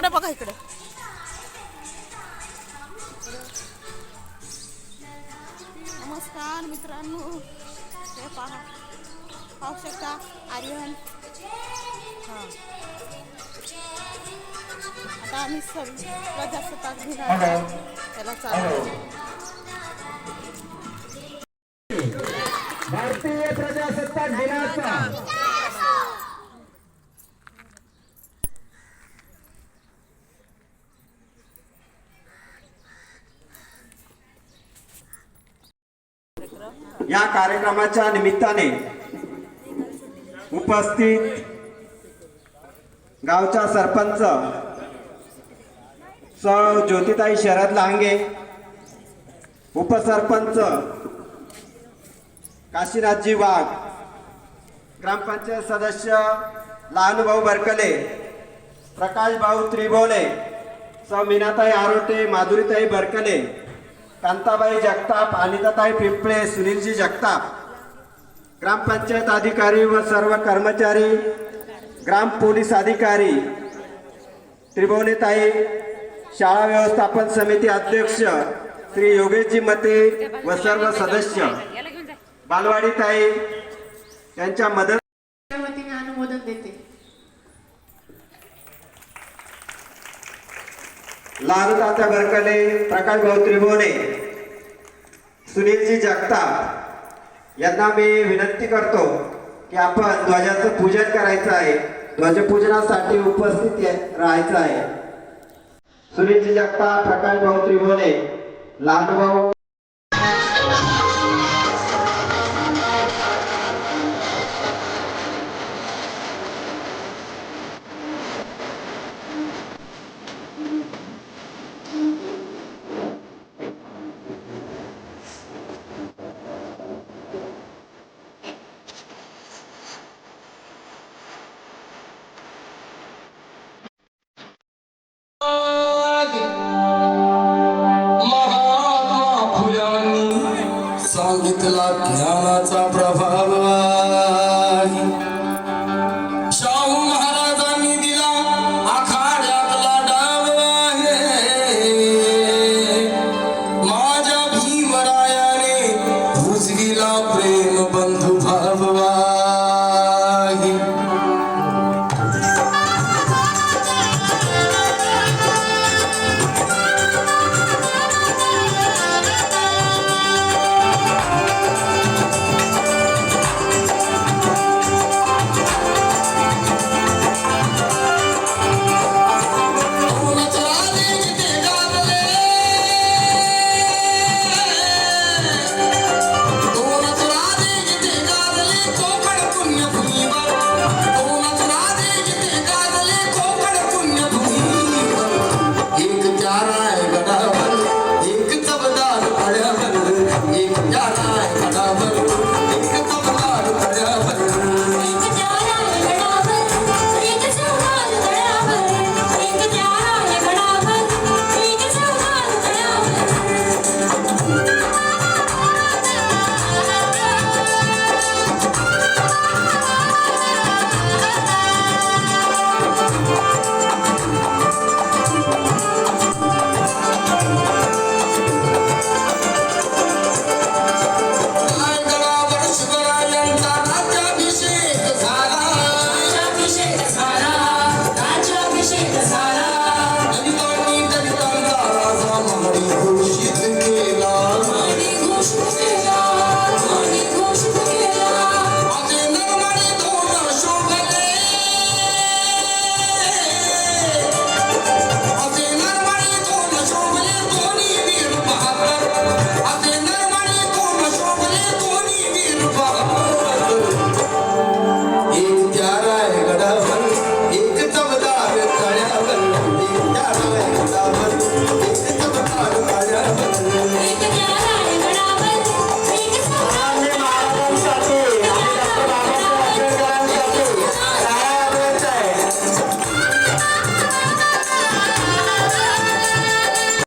इकडे बघा इकडे. नमस्कार मित्रांनो. हे पहा. पाहू शकता आर्यन. हां. आता आम्ही सर्व प्रजासत्ताक दिनाला त्याला चालू भारतीय प्रजासत्ताक दिनाचा या कार्यक्रमाच्या निमित्ताने उपस्थित गावचा सरपंच सौ ज्योतिताई शरद लांगे उपसरपंच काशीनाथजी वाघ ग्रामपंचायत सदस्य लहानभाऊ बरकले प्रकाश भाऊ त्रिभोले सौ मीनाताई आरोटे माधुरीताई बरकले कांताबाई जगताप अनिताताई पिंपळे सुनीलजी जगताप. ग्रामपंचायत अधिकारी व सर्व कर्मचारी ग्राम पोलीस अधिकारी त्रिभुवनीताई शाळा व्यवस्थापन समिती अध्यक्ष श्री योगेशजी मते व सर्व सदस्य. बालवाडीताई यांच्या मदत वतीने अनुमोदन देते. लालताचा तात्या बरकले प्रकाश भाऊ त्रिभुवने सुनीलजी जगताप यांना मी विनंती करतो की आपण ध्वजाचं पूजन करायचं आहे. ध्वजपूजनासाठी उपस्थित राहायचं आहे. सुनीलजी जगताप प्रकाश भाऊ त्रिभुवने लहान भाऊ महात्मा ज्ञानाचा